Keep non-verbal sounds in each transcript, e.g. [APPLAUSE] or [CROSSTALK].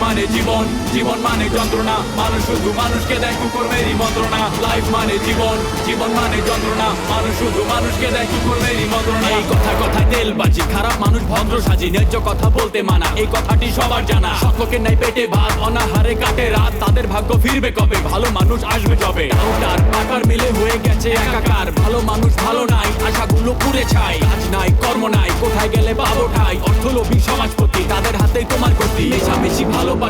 my মানে জীবন জীবন মানে যন্ত্রণা। মানুষ শুধু মানুষকে দেয় কুকুর মেরি মন্ত্রণা। লাইফ মানে জীবন জীবন মানে যন্ত্রণা। মানুষ শুধু মানুষকে দেয় কুকুর মেরি মন্ত্রণা। এই কথা কথা তেল বাজি, খারাপ মানুষ ভদ্র সাজি, ন্যায্য কথা বলতে মানা। এই কথাটি সবার জানা। সকলের নাই পেটে ভাত, অনাহারে কাটে রাত। তাদের ভাগ্য ফিরবে কবে? ভালো মানুষ আসবে যবে। ডাউটার পাকার মিলে হয়ে গেছে একাকার। ভালো মানুষ ভালো নাই, আশাগুলো পুড়ে ছাই। কাজ নাই, কর্ম নাই, কোথায় গেলে পাবো ঠাই? অর্থলোভী সমাজপতি, তাদের হাতেই তোমার গতি। মেশামেশি ভালোবাসা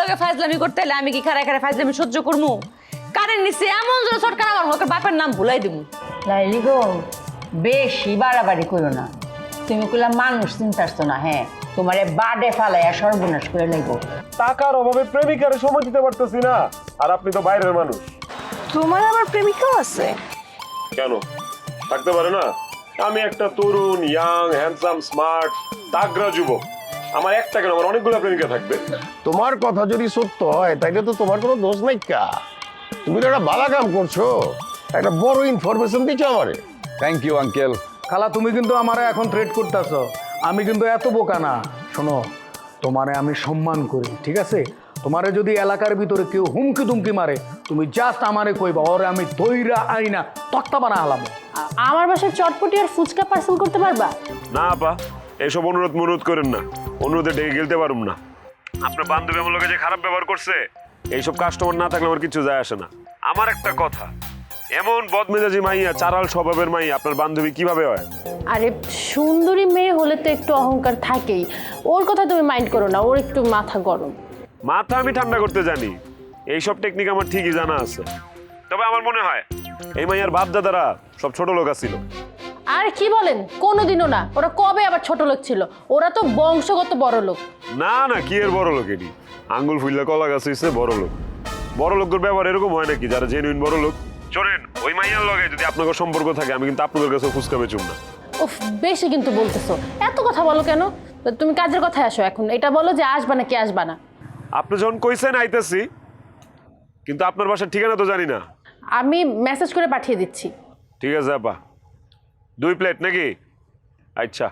লগে ফাইজলামি করতে এলে আমি কি খারায় খারায় ফাইজলামি সহ্য করব কারেন্ট নিচে এমন জোরে সরকার আমার হকের বাপের নাম ভুলাই দিব লাইলি গো বেশি বাড়াবাড়ি করো না। তুমি কইলা মানুষ চিন্তাস তো না হ্যাঁ তোমারে বাডে ফালাইয়া সর্বনাশ করে লাগবো টাকার অভাবে প্রেমিকারে সময় দিতে পারতেছি না আর আপনি তো বাইরের মানুষ। তোমার আবার প্রেমিকাও আছে? কেন? থাকতে পারে না? আমি একটা তরুণ ইয়াং হ্যান্ডসাম স্মার্ট তাগরা যুবক। আমার একটা কেন আমার অনেকগুলো প্রেমিকা থাকবে। তোমার কথা যদি সত্য হয় তাইলে তো তোমার কোনো দোষ নাই কা। তুমি তো একটা বালা কাম করছ। একটা বড় ইনফরমেশন দিচ্ছ আমারে। থ্যাংক ইউ আঙ্কেল খালা তুমি কিন্তু আমারে এখন থ্রেট করতেছ। আমি কিন্তু এত বোকা না। শোনো তোমারে আমি সম্মান করি ঠিক আছে? তোমারে যদি এলাকার ভিতরে কেউ হুমকি দুমকি মারে তুমি জাস্ট আমারে কইবা ওরে আমি দইরা আইনা তক্তা বানা হালাম। আমার বাসায় চটপটি আর ফুচকা পার্সেল করতে পারবা? না আপা এসব অনুরোধ মনুরোধ করেন না। অনুরোধে ডেকে গেলতে পারুম না। আপনার বান্ধবী আমার লোকে যে খারাপ ব্যবহার করছে এইসব কাস্টমার না থাকলে আমার কিছু যায় আসে না। আমার একটা কথা এমন বদমেজাজি মাইয়া চারাল স্বভাবের মাইয়া আপনার বান্ধবী কীভাবে হয়? আরে সুন্দরী মেয়ে হলে তো একটু অহংকার থাকেই। ওর কথা তুমি মাইন্ড করো না ওর একটু মাথা গরম। মাথা আমি ঠান্ডা করতে জানি। এইসব টেকনিক আমার ঠিকই জানা আছে। তবে আমার মনে হয় এই মাইয়ার বাপ দাদারা সব ছোট লোক ছিল আর কি বলেন? কোনোদিনও না। ওরা কবে আবার ছোট লোক ছিল? ওরা তো বংশগত বড় লোক। না না কি এর বড় লোক এটি? আঙ্গুল ফুললে কলা গাছ হইছে বড় লোক। বড় লোকের ব্যবহার এরকম হয় নাকি? যারা জেনুইন বড় লোক। চলেন ওই মাইয়ার লগে যদি আপনাদের সম্পর্ক থাকে আমি কিন্তু আপনাদের কাছে ফুসকা বেচুম না। উফ বেশি কিন্তু বলতেছো। এত কথা বলো কেন? তুমি কাজের কথায় আসো এখন। এটা বলো যে আসবা না কি আসবা না। আপনি যখন কইছেন আইতেছি। কিন্তু আপনার বাসার ঠিকানা তো জানি না। আমি মেসেজ করে পাঠিয়ে দিচ্ছি। ঠিক আছে আপা। দুই প্লেট নাকি? আচ্ছা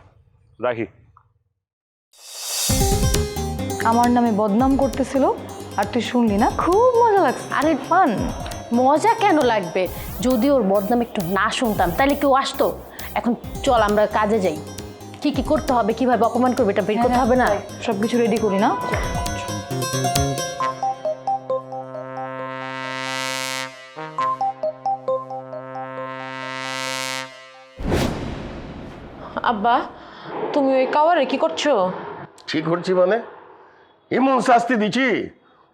রাখি। আমার নামে বদনাম করতেছিল আর তুই শুনলি না? খুব মজা লাগছে। আরে ফান মজা কেন লাগবে? যদি ওর বদনাম একটু না শুনতাম তাহলে কেউ আসতো? এখন চল আমরা কাজে যাই। কি কি করতে হবে কীভাবে অপমান করবে এটা বের করতে হবে না? সব কিছু রেডি করি না? আব্বা তুমি ওই কাওয়ারে কি করছ? ঠিক করছি মানে? এমন শাস্তি দিচ্ছি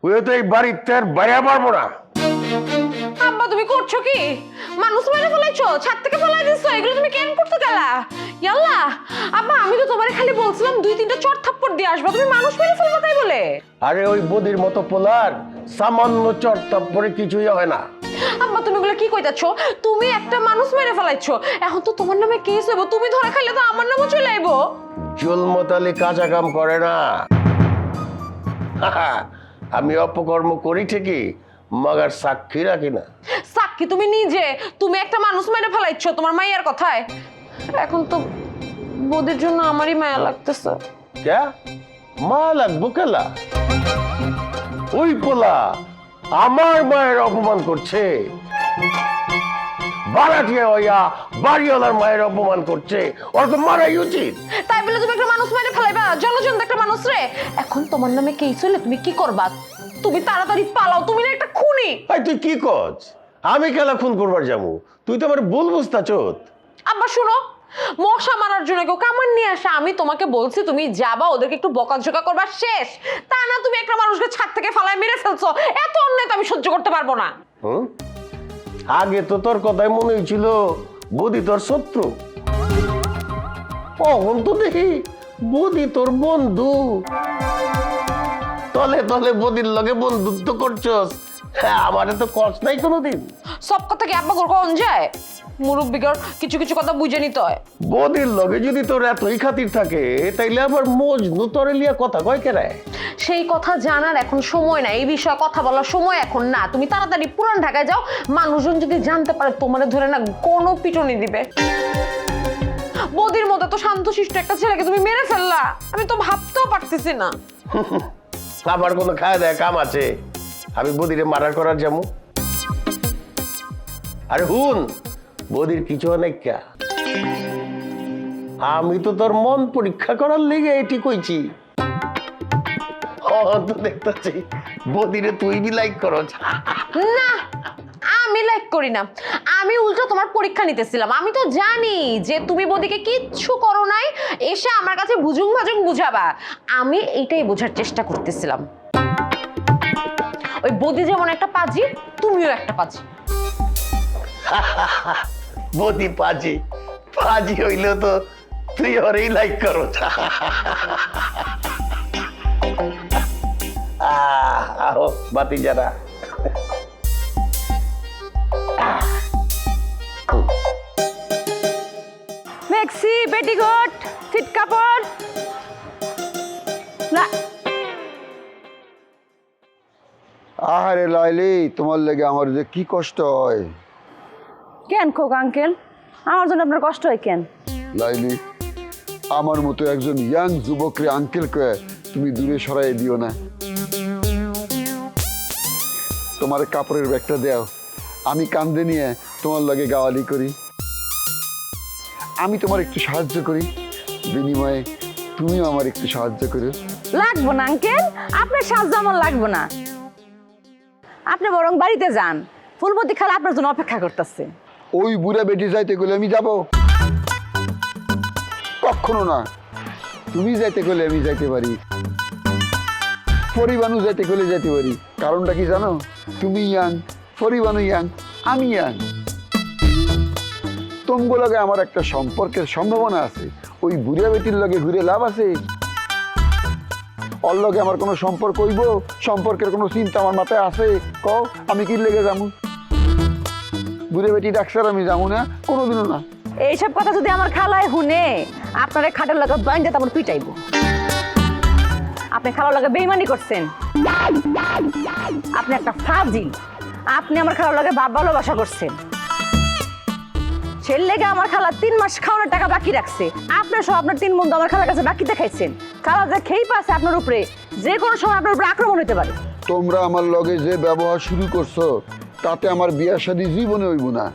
ওই তো এই বাড়ির তার বাইরে পারব না। আব্বা তুমি করছ কি? মানুষ মেরে ফেলাইছো ছাদ থেকে ফেলাই দিছো এগুলো তুমি কেন করতে গেলা? ইয়াল্লা আব্বা আমি তো তোমারে খালি বলছিলাম দুই তিনটা চট থাপ্পড় দিয়ে আসবা তুমি মানুষ মেরে ফেলব তাই বলে? আরে ওই বদির মতো পোলার সামান্য চর্তা পরে কিছুই হয় না। আব্বা তুমি এগুলো কি কইতাছো? তুমি একটা মানুষ মেরে ফেলাইছো। এখন তো তোমার নামে কেস হইব তুমি ধরে খাইলে তো আমার নামও চলে আইবো। জুলমতালি কাঁচা কাম করে না। আমি অপকর্ম করি ঠিকই মগার সাক্ষী রাখি না। সাক্ষী তুমি নিজে তুমি একটা মানুষ মেরে ফেলাইছো তোমার মাইয়ার কথায়। এখন তো বোদের জন্য আমারই মায়া লাগতেছে। ক্যা? মা লাগবো কেলা? ওই পোলা আমার মায়ের অপমান করছে। বারাটিয়া হইয়া বাড়িওয়ালার মায়ের অপমান করছে। ওর তো মারাই উচিত। তাই বলে তুমি একটা মানুষ মেরে ফেলাইবা? জলজন্ত একটা মানুষ রে। এখন তোমার নামে কেস হইলে তুমি কি করবা? তুমি তাড়াতাড়ি পালাও তুমি না একটা খুনি। এই তুই কি কচ আমি খেলা খুন করবার যাব। তুই তো আমার ভুল বুঝতা চোত আব্বা শুনো মশা মারার জন্য কেউ কামান নিয়ে আসা আমি তোমাকে বলছি তুমি যাবা ওদেরকে একটু বকাঝকা করবা শেষ। তা না তুমি একটা মানুষকে ছাদ থেকে ফালায় মেরে ফেলছো এত অন্যায় তো আমি সহ্য করতে পারব না। হুম? আগে তো তোর কথাই মনে হয়েছিল বদি তোর শত্রু। এখন তো দেখি বদি তোর বন্ধু। তলে তলে বদির লগে বন্ধুত্ব করছস। হ্যাঁ আমারে তো কষ্ট নাই কোনোদিন। সব কথা কি আব্বা কোন যায়? মুরব্বিগর কিছু কিছু কথা বুঝে নিতে হয়। বদির লগে যদি তোর এতই খাতির থাকে তাইলে আবার মজনু তরে লিয়া কথা কয় কেরে সেই কথা জানার এখন সময় না এই বিষয়ে কথা বলার সময় এখন না। তুমি তাড়াতাড়ি পুরান ঢাকায় যাও মানুষজন যদি জানতে পারে তোমার ধরে না কোনো পিটনি দিবে। বদির মতো তো শান্তশিষ্ট একটা ছেলেকে তুমি মেরে ফেললা আমি তো ভাবতেও পারতেছি না। আমার কোনো খায় দেয় কাম আছে আমি বদিরে মারার করার যাব। আরে হুন বদির কিছু অনেক কা? আমি তো তোর মন পরীক্ষা করার লেগে এটি কইছি। ও তো দেখতেছি বদিরে তুই বি লাইক করছ না আমি লাইক করি না। আমি উল্টো তোমার পরীক্ষা নিতেছিলাম। আমি তো জানি যে তুমি বদিকে কিচ্ছু করো নাই এসে আমার কাছে বুঝুং ভাজুং বুঝাবা। আমি এইটাই বোঝার চেষ্টা করতেছিলাম। ওই বদি যেমন একটা পাজি তুমিও একটা পাজি। বদি পাজি পাজি হইলে তো তুই ওরেই লাইক করো আহ, আহো বাতি যারা মেক্সি পেটিকোট চিট কাপড় না আহারে লাইলি তোমার লেগে আমার যে কি কষ্ট হয়? কেন খোক আঙ্কেল আমার জন্য আপনার কষ্ট হয় কেন? লাইলি আমার মতো একজন ইয়াং যুবকরে আঙ্কেলকে তুমি দূরে সরাই দিও না। তোমার কাপড়ের ব্যাগটা দেও। আমি কান্দে নিয়ে তোমার লগে গাওয়ালি করি। আমি তোমার একটু সাহায্য করি। বিনিময়ে তুমিও আমার একটু সাহায্য করো। লাগবো না আঙ্কেল আপনার সাহায্য আমার লাগবো না। আপনি বরং বাড়িতে যান। ফুলপতি খালা আপনার জন্য অপেক্ষা করতেছে। ওই বুড়া বেটি যাইতে গেলে আমি যাব? কখনো না। তুমি যাইতে গেলে আমি যাইতে পারি। পরিবানু যাইতে গেলে যাইতে পারি। কারণটা কি জানো? তুমি ইয়াং পরিবানু ইয়াং, আমি ইয়াং। তোমার লগে আমার একটা সম্পর্কের সম্ভাবনা আছে। ওই বুড়া বেটির লগে ঘুরে লাভ আছে? ওর লগে আমার কোনো সম্পর্ক হইব? সম্পর্কের কোনো চিন্তা আমার মাথায় আছে? কও, আমি কি লেগে যাব? বুড়ে বেটি ডাক্তার, আমি যাব না, কোনোদিনও না। এইসব কথা যদি আমার খালায় শুনে, আপনার খাটের লাগা বাইন্দে তারপর পিটাইব। আপনি খালার লাগে বেইমানি করছেন। আপনি একটা ফাজিল। আপনি আমার খালার লাগে ভাব ভালোবাসা করছেন। ছেলে লেগে আমার খালা তিন মাস খাওয়ানোর টাকা বাকি রাখছে। আপনার সব আপনার তিন বন্ধু আমার খালার কাছে বাকি দেখাইছেন। খালা যে খেয়ে পাচ্ছে আপনার উপরে, যে কোনো সময় আপনার উপরে আক্রমণ হতে পারে। তোমরা আমার লগে যে ব্যবহার শুরু করছ তাতে আমার বিয়া শাদী জীবনে হইব না।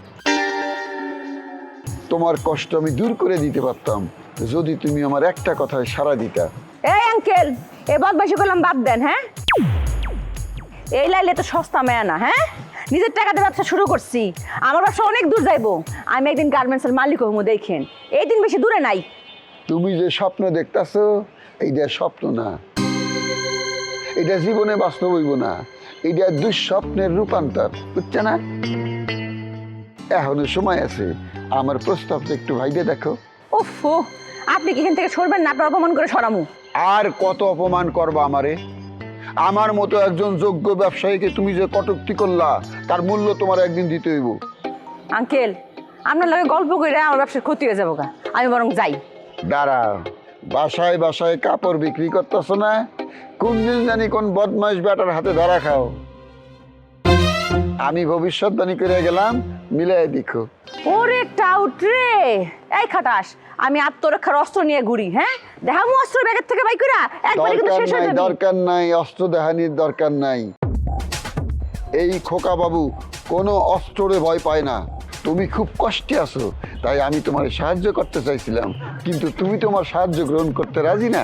তোমার কষ্ট আমি দূর করে দিতে পারতাম যদি তুমি আমার একটা কথায় সাড়া দিতা। এই আঙ্কেল এ বদমাইশি করলাম বাদ দেন হ্যাঁ? এই লাইলে তো সস্তা মেয়া না হ্যাঁ? নিজের টাকাতে ব্যবসা শুরু করছি আমার ব্যবসা অনেক দূর যাইবো। আমি একদিন গার্মেন্টসের মালিক হব দেখেন। এই দিন বেশি দূরে নাই। তুমি যে স্বপ্ন দেখতাছো এইটা স্বপ্ন না। এটা জীবনে বাস্তব হইব না। এটা দুঃস্বপ্নের রূপান্তর বুঝছে না? এখনও সময় আছে। আমার প্রস্তাবটা একটু ভাইবে দেখো। উফ, আপনি কি এখান থেকে সরবেন না? আপনার অপমান করে সরামু। আর কত অপমান করবা আমারে? আমার মতো একজন যোগ্য ব্যবসায়ীকে তুমি যে কটুক্তি করলা তার মূল্য তোমার একদিন দিতে হইব। আঙ্কেল আপনার লাগে গল্প করে আমার ব্যবসার ক্ষতি হয়ে যাব আমি বরং যাই। দাঁড়াও। বাসায় বাসায় কাপড় বিক্রি করতেছ না? কোন দিন জানি কোন বদমাইশ বেটার হাতে ধরা খাও। আমি ভবিষ্যৎবাণী করে গেলাম মিলাই দেখো। ওরে টাউট রে! এই খাটাস আমি আত্মরক্ষার অস্ত্র নিয়ে ঘুরি হ্যাঁ? দেখামু অস্ত্র ব্যাগের থেকে বাই কইরা একবারে কিন্তু শেষ হয়ে যাবে। দরকার নাই অস্ত্র দেহানির দরকার নাই। এই খোকা বাবু কোনো অস্ত্রে ভয় পায় না। তুমি খুব কষ্টে আছো। তাই আমি তোমার সাহায্য করতে চাইছিলাম কিন্তু তুমি তোমার সাহায্য গ্রহণ করতে রাজি না।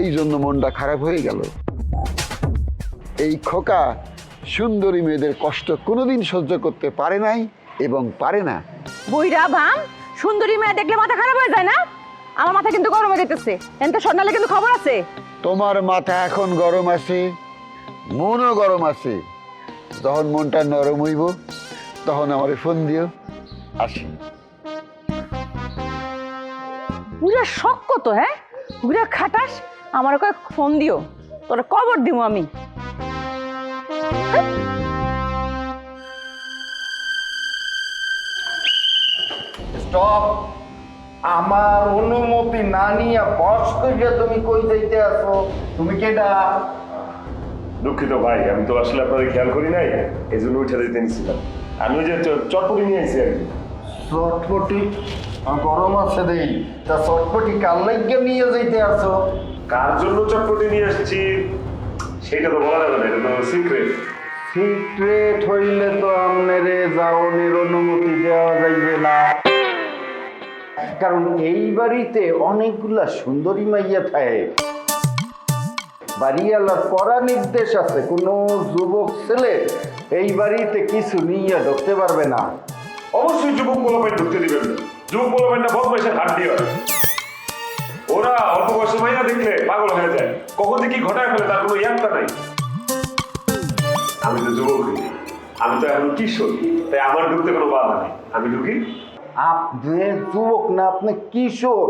এই জন্য মনটা খারাপ হয়ে গেল। এই খোকা সুন্দরী মেয়েদের কষ্ট কোনোদিন সহ্য করতে পারে নাই এবং পারে না। বইরা ভাম সুন্দরী মেয়ে দেখলে মাথা খারাপ হয়ে যায় না? আমার মাথা কিন্তু গরম হয়ে যেতেছে এনতে সন্ধ্যালে কিন্তু খবর আছে। তোমার মাথা এখন গরম আছে মনও গরম আছে। যখন মনটা নরম হইব তখন আমার ফোন দিও। আসি। পুরা শখ কত হ্যাঁ? পুরা খাটাস আমার কয়েক ফোন দিও। তোরা কবর দিব আমি। স্টপ। আমার অনুমতি না নিয়ে বস কইরা তুমি কই যাইতে আছো? তুমি কেডা? দুঃখিত ভাই আমি তো আসলে আপনাদের খেয়াল করি নাই এই জন্য উঠে দিতে নিছিলাম। আমি ওই যে চটপটি নিয়ে আইছি আর কি। চটপটি? গরম আছে দেই। তা চটপটি কার লাগিয়ে নিয়ে যাইতে আসো? কার জন্য চটপটি নিয়ে আসছি? সেটা তো বলা যাবে না এটা তো সিক্রেট সিক্রেট হইলে তো আমনেরে যাওনের অনুমতি দেওয়া যাইবে না। কারণ এই বাড়িতে অনেকগুলা সুন্দরী মাইয়া থাকে। বাড়িওয়ালার পড়া নির্দেশ আছে। কোনো যুবক ছেলে এই বাড়িতে কিছু নিয়ে ঢুকতে পারবে না। অবশ্যই যুবক পোলাপাইন ঢুকতে দিবেন না। যুবক পোলাপাইনটা বদমাইশের হাত দিয়ে ওরা অল্প বয়সে মাইয়া দেখলে পাগল হয়ে যায়। কখন কি ঘটায় ফেলে তার কোনো ইয়াত্তা নাই। আমি তো যুবক আমি তো এখন কিশোর। তাই আমার ঢুকতে কোনো বাধা নেই। আমি ঢুকি। আপনি যুবক না আপনি কিশোর।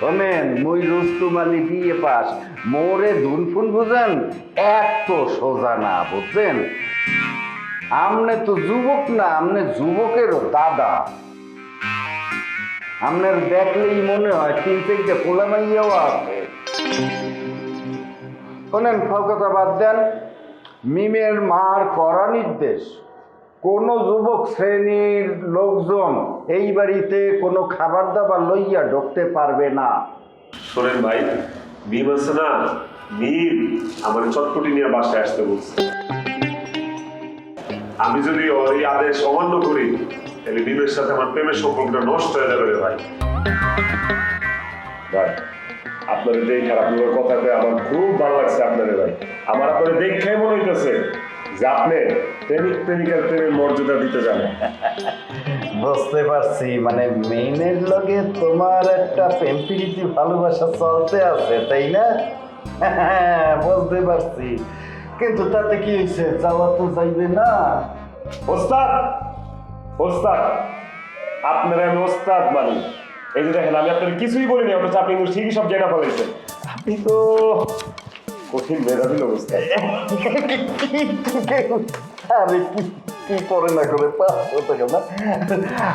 শোনেন মই রুস্তুম আলী বিয়ে পাস। মোরে ধুনফুন বুঝেন এত সোজা না, বুঝছেন? আমনে তো যুবক না, আমনে যুবকেরও দাদা। আপনার দেখলেই মনে হয় তিন চারটে পোলামাইয়াও আছে। শোনেন ফাও কথা বাদ দেন, মিমের মার করা নির্দেশ। কোন যুবক শ্রেণির লোকজন এই বাড়িতে কোনো খাবার দাবার লইয়া ঢুকতে পারবে না। শোনেন ভাই মিম আছে না মিম আমার চটপটি নিয়ে বাসায় আসতে বলছে। আমি যদি ওর এই আদেশ অমান্য করি, তাহলে মিমের সাথে আমার প্রেমের সম্পর্কটা নষ্ট হয়ে যাবে ভাই। ভাই আপনাদের দেখে আপনার কথা কয়ে আমার খুব ভালো লাগছে আপনাদের ভাই। আমার আপনাদের দেখে মনে হইতেছে যে আপনি প্রেমিক প্রেমিকার প্রেমের মর্যাদা দিতে জানেন বুঝতে পারছি মানে মেইনের লগে তোমার একটা প্রেম প্রীতি ভালোবাসা চলতে আছে তাই না? [LAUGHS] বুঝতে পারছি। কিন্তু তাতে কি হয়েছে? যাওয়া তো যাইবে না। ওস্তাদ ওস্তাদ আপনারা আমি ওস্তাদ মানি। এই যে দেখেন আমি আপনার কিছুই বলিনি অথচ আপনি ঠিকই সব জায়গা ফেলাইছেন। আপনি তো কঠিন মেধাবী অবস্থা। আরে কি কি করে না করে পাঁচশো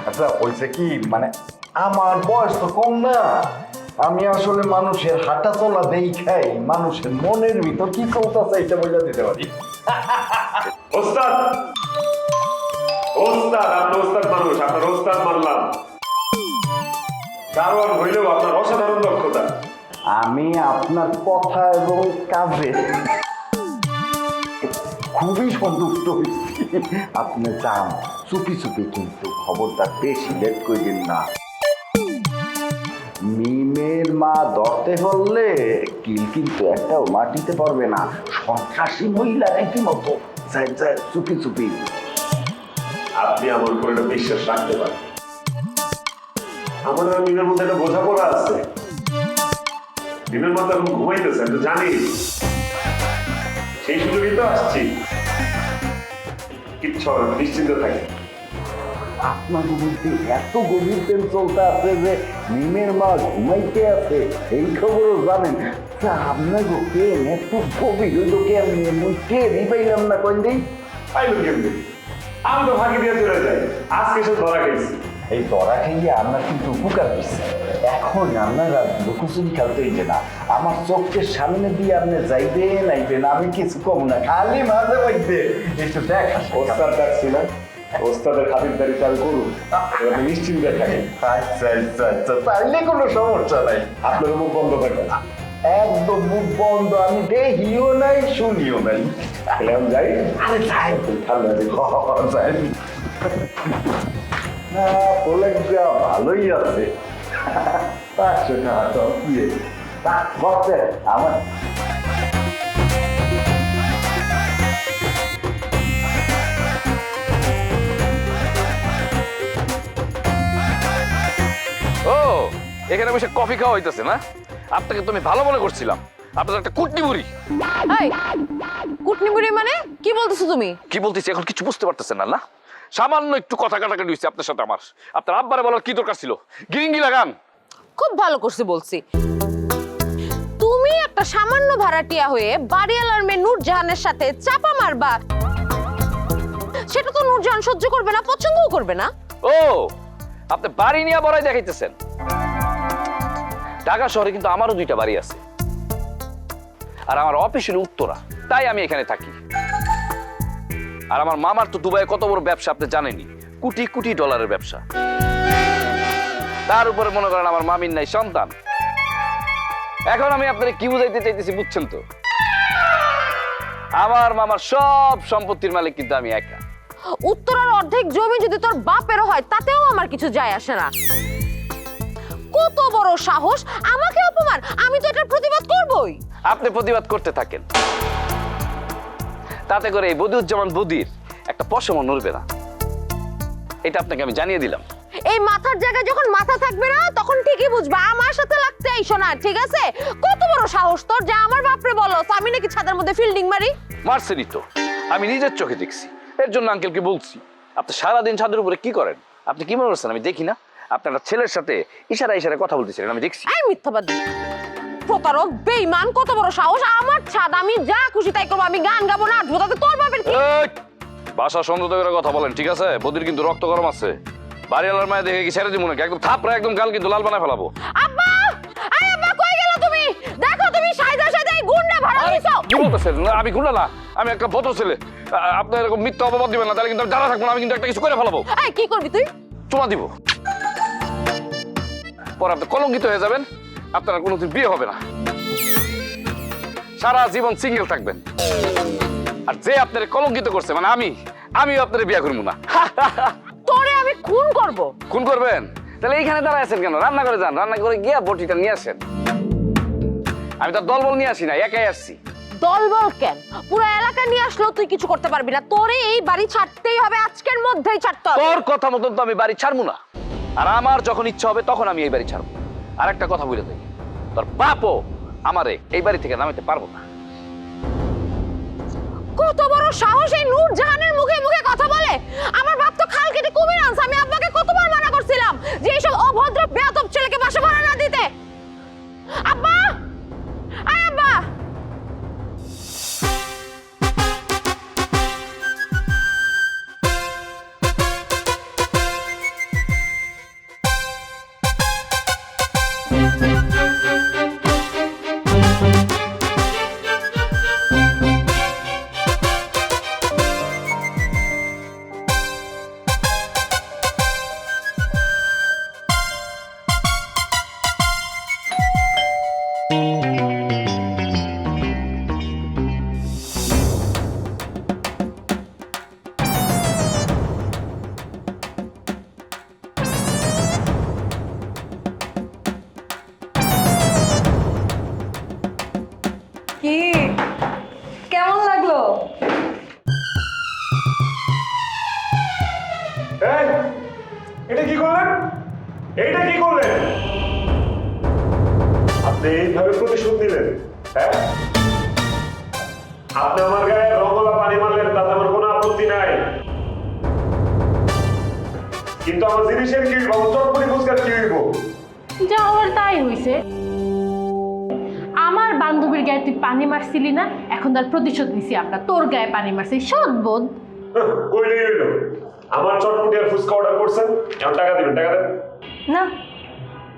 আচ্ছা হয়েছে কি মানে আমার বয়স তো কম না। আমি আসলে মানুষের হাঁটা চলা দেই খাই মানুষের মনের ভিতর কি চলতেছে এটা বোঝা দিতে পারি। ওস্তাদ! ওস্তাদ, আপনার ওস্তাদ মানুষ, আপনার ওস্তাদ মানলাম। হইলেও আপনার অসাধারণ দক্ষতা। আমি আপনার কথা এবং কাজে খুবই সন্তুষ্ট হয়েছি। আপনি যান চুপি চুপি কিন্তু খবরটা বেশি লেট করিলেন না। মিমের মা ধরতে হলে কিল কিন্তু একটাও মাটিতে পারবে না। সন্ত্রাসী মহিলা একই মতো? যাই যাই চুপি চুপি। আপনি আমার উপর একটা বিশ্বাস রাখতে পারেন। আমার আর মিনের মধ্যে একটা বোঝাপড়া আছে। দিনের মধ্যে এখন ঘুমাইতেছে আমি তো জানি। সেই সুযোগই তো আসছি। কিচ্ছু হবে নিশ্চিন্ত থাকে। আপনার মধ্যে এত গভীর প্রেম চলতে আছে যে মিমের মা ঘুমাইতে আছে এই খবরও জানেন। আপনার প্রেম এত গভীর হইল কেমনি মুই টেরই পাইলাম না পাইলো কেমনি? আমি তো ফাঁকি দিয়ে চলে যাই। আজকে সে ধরা খেয়েছি। এই দরা খাইয়ে আপনার কিন্তু উপকার দিচ্ছে এখন আপনারা লুকোচুরি খেলতে হইছে না। আমার চোখের সামনে দিয়ে আপনি যাইবেন আইবেন আমি কিছু কম না খালি মাঝে মধ্যে। একটু দেখা ওস্তাদ ডাকছি না? ওস্তাদের খাতিরদারিতে আমি করুন। নিশ্চিন্তে থাকেন। আচ্ছা আচ্ছা আচ্ছা তাইলে কোনো সমস্যা নাই। আপনার মুখ বন্ধ থাকবেন একদম মুখ বন্ধ আমি দেখিও নাই শুনিও নাই। তাহলে আমি যাই। আরে যাই। ঠান্ডা যাই। না ভালোই আছে। পাঁচশো টাকা তো বসে আমার। ও এখানে বসে কফি খাওয়া হইতেছে না? আপনাকে তো আমি ভালো মনে করছিলাম। আপনার একটা কুটনি বুড়ি কুটনি বুড়ি মানে কি বলতেছো তুমি? কি বলতেছি এখন কিছু বুঝতে পারতেছেন না না? সামান্য একটু কথা কাটাকাটি হয়েছে আপনার সাথে আমার। আপনার আব্বারে বলার কি দরকার ছিল? গিরিঙ্গি লাগান খুব ভালো করছি বলছি। তুমি একটা সামান্য ভাড়াটিয়া হয়ে বাড়িওয়ালার মেয়ে নূরজাহানের সাথে চাপা মারবা। সেটা তো নূরজাহান সহ্য করবে না পছন্দও করবে না। ও আপনি বাড়ি নিয়ে বড়াই দেখাইতেছেন। ঢাকা শহরে কিন্তু আমারও দুইটা বাড়ি আছে। আর আমার অফিস হলো উত্তরা তাই আমি এখানে থাকি। আর আমার মামার তো দুবাইয়ে কত বড় ব্যবসা আপনি জানেনই। কোটি কোটি ডলারের ব্যবসা। তার উপরে মনে করেন আমার মামির নাই সন্তান। এখন আমি আপনাকে কি বুঝাইতে চাইতেছি বুঝছেন তো? আমার মামার সব সম্পত্তির মালিক কিন্তু আমি একা। উত্তরার অর্ধেক জমি যদি তোর বাপেরও হয় তাতেও আমার কিছু যায় আসে না। কত বড় সাহস! আমাকে অপমান! আমি তো এটার প্রতিবাদ করবই। আপনি প্রতিবাদ করতে থাকেন। তাতে করে এই বদিউজ্জামান বদির একটা পশমও নড়বে না। এটা আপনাকে আমি জানিয়ে দিলাম। এই মাথার জায়গায় যখন মাথা থাকবে না তখন ঠিকই বুঝবা। আমার সাথে লাগতে আইসো না ঠিক আছে? কত বড় সাহস তোর যে আমার বাপরে বলো। আমি নাকি ছাদের মধ্যে ফিল্ডিং মারি? মারছেনই তো। আমি নিজের চোখে দেখছি। এর জন্য আঙ্কেলকে বলছি আপনি সারাদিন ছাদের উপরে কি করেন? আপনি কি মনে করছেন? আমি দেখি না। আপনার ছেলের সাথে ইশারা ইশারা কথা বলতেছিলেন আমি দেখছি। মিথ্যাবাদী। প্রতারক বেইমান কত বড় সাহস? আমার ছাদ আমি যা খুশি তাই করব আমি গান গাবো না তাতে তোর বাপের কি? সুন্দর করে কথা বলেন ঠিক আছে? বদির কিন্তু রক্ত গরম আছে। বাড়িওয়ালার মায়ে দেখে কি ছেড়ে দিব নাকি? একদম থাপড়া একদম গাল কিন্তু লাল বানায় ফেলাবো। আব্বা! আরে আব্বা কই গেল তুমি? দেখো তুমি সাইদা সাইদা এই গুন্ডা ভাড়া কি বলতেছেন? না, আমি গুন্ডা না আমি একটা ভদ্র ছেলে। আপনি এরকম মিথ্যা অপবাদ দিবেন না তাহলে কিন্তু আমি দাঁড়া থাকব না আমি কিন্তু একটা কিছু করে ফেলাবো। এই কি করবি তুই? চুমা দিব। পরে আপনি কলঙ্কিত হয়ে যাবেন। আপনার কোনোদিন বিয়ে হবে না। সারা জীবন সিঙ্গেল থাকবেন। আর যে আপনার কলঙ্কিত করছে মানে আমি আমিও আপনার বিয়ে করব না। তোরে আমি খুন করব। খুন করবেন? তাহলে এইখানে দাঁড়ায় আছেন কেন? রান্না করে যান রান্না করে গিয়া বটিটা নিয়ে আসেন। আমি তো দলবল নিয়ে আসি না একাই আসছি। দলবল কেন? পুরো এলাকা নিয়ে আসলেও তুই কিছু করতে পারবি না। তোরে এই বাড়ি ছাড়তেই হবে আজকের মধ্যেই ছাড়তে হবে। তোর কথা মতন তো আমি বাড়ি ছাড়বো না। আর আমার যখন ইচ্ছা হবে তখন আমি এই বাড়ি ছাড়বো। আর একটা কথা বলে দেই। তোর বাপও আমারে এই বাড়ি থেকে নামাইতে পারব না। কত বড় সাহস এই নূর জাহানের বান্ধবীর গায়ে তুই পানি মারছিলি না? এখন তার প্রতিশোধ নিছি আমরা। তোর গায়ে পানি মারছি। সদবোধ কইলেই হইল আমার চটপটি আর ফুচকা অর্ডার করছেন? এখন টাকা দিবেন টাকা দেন। না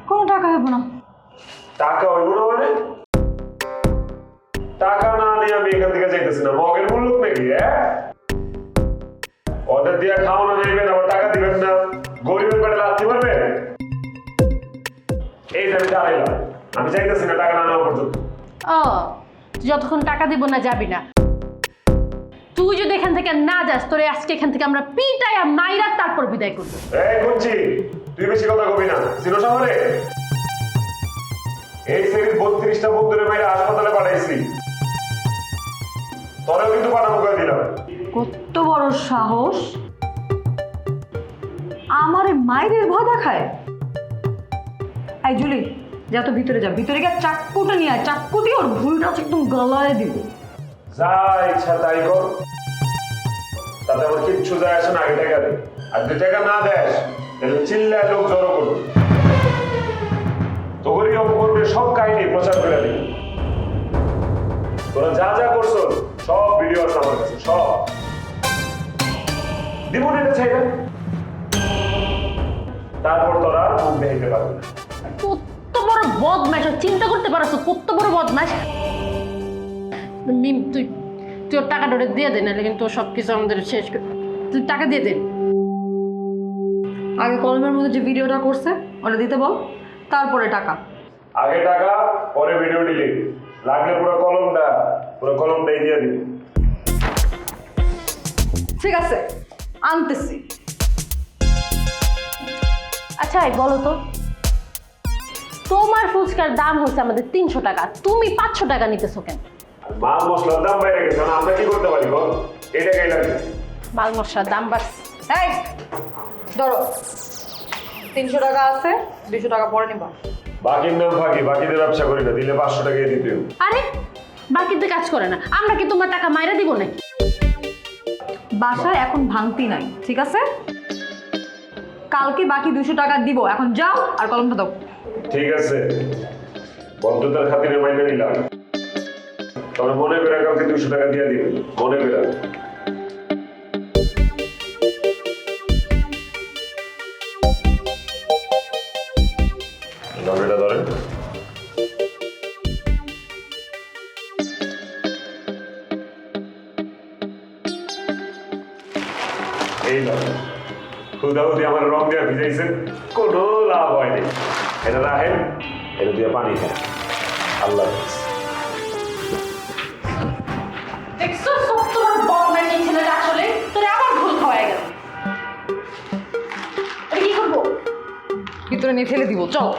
কোনো টাকা হবে না। টাকা হইব না মানে? টাকা না নিয়ে আমি এখান থেকে যাইতেছি না। মগের মূল্য নাকি হ্যাঁ? ওদের দিয়ে খাওয়ানো যাইবেন আবার টাকা দিবেন না। গরিবের পেটে লাথি মারবেন? এই যে আমি দাঁড়াইলাম। আমি চাইতেছি না টাকা না নেওয়া পর্যন্ত। ও যতক্ষণ টাকা দিব না যাবি না। তুই যদি এখান থেকে না যাস তোরে আজকে এখান থেকে আমরা পিটাই আর মাইরা তারপর বিদায় করব। এই খুঁজছি তুই বেশি কথা কবি না। সিনো শহরে? এই সেরির বত্রিশটা বন্ধুরে মেরে হাসপাতালে পাঠাইছি। তোরেও কিন্তু পাঠাবো করে দিলাম। কত বড় সাহস। আমারে মায়ের ভয় দেখায়। এই জুলি যা তো ভিতরে যা ভিতরে গিয়ে চাক্কুটা নিয়ে আয় চাক্কু দিয়ে ওর ভুলটা একদম গলায় দিব। যা ইচ্ছা তাই কর। তাতে আমার কিচ্ছু যায় আসে না আগে টাকা দে। আর তুই টাকা না দেস তাহলে চিল্লায় লোক জড়ো করবে। তোরই অপকর্মে সব কাহিনী প্রচার করে দিবি তোরা যা যা করছ সব ভিডিও আছে আমার কাছে সব। দিব এটা চাই না তারপর তোরা মুখ দেখাইতে পারবি না। বড় বদমাস চিন্তা করতে পারছ কত বড় বদমাস মিম তুই তুই ওর টাকাটা ওটা দিয়ে দে নাহলে কিন্তু সব কিছু আমাদের শেষ করে তুই টাকা দিয়ে দে। আগে কলমের মধ্যে যে ভিডিওটা করছে ওটা দিতে বল তারপরে টাকা। আগে টাকা পরে ভিডিও ডিলিট লাগলে পুরো কলমটা পুরো কলমটাই দিয়ে দিবি। ঠিক আছে আনতেছি। আচ্ছা বলো তো। তোমার ফুচকার দাম হচ্ছে আমাদের তিনশো টাকা। তুমি পাঁচশো টাকা নিতেছো কেন? মাল মশলার দাম বাইরে গেছে না আমরা কি করতে পারি বল? লাগবে মাল মশলার দাম বাড়ছে। এই ধরো তিনশো টাকা আছে দুশো টাকা পরে নিবা। বাকির নাম ফাঁকি বাকিদের ব্যবসা করি না দিলে পাঁচশো টাকা দিতে আরে বাকিতে কাজ করে না। আমরা কি তোমার টাকা মাইরা দিব নাকি? বাসায় এখন ভাঙতি নাই ঠিক আছে? কালকে বাকি দুশো টাকা দিব এখন যাও আর কলমটা দাও। ঠিক আছে। বন্ধুতার খাতিরে মাইনে নিলাম। তবে মনে করে কাউকে দুশো টাকা দিয়ে দিবে মনে করে। আমার রং দেওয়া ভিজাইছেন, কোনো লাভ হয়নি। এটা রাখেন এটা দিয়ে পানি খান আল্লাহ হাফেজ। দেখছ সব তোমার বদমাইশ ছেলেটা আসলে? তোর আবার ভুল খাওয়াই গেল। কি করব? ভিতরে নিয়ে ফেলে দিব চল।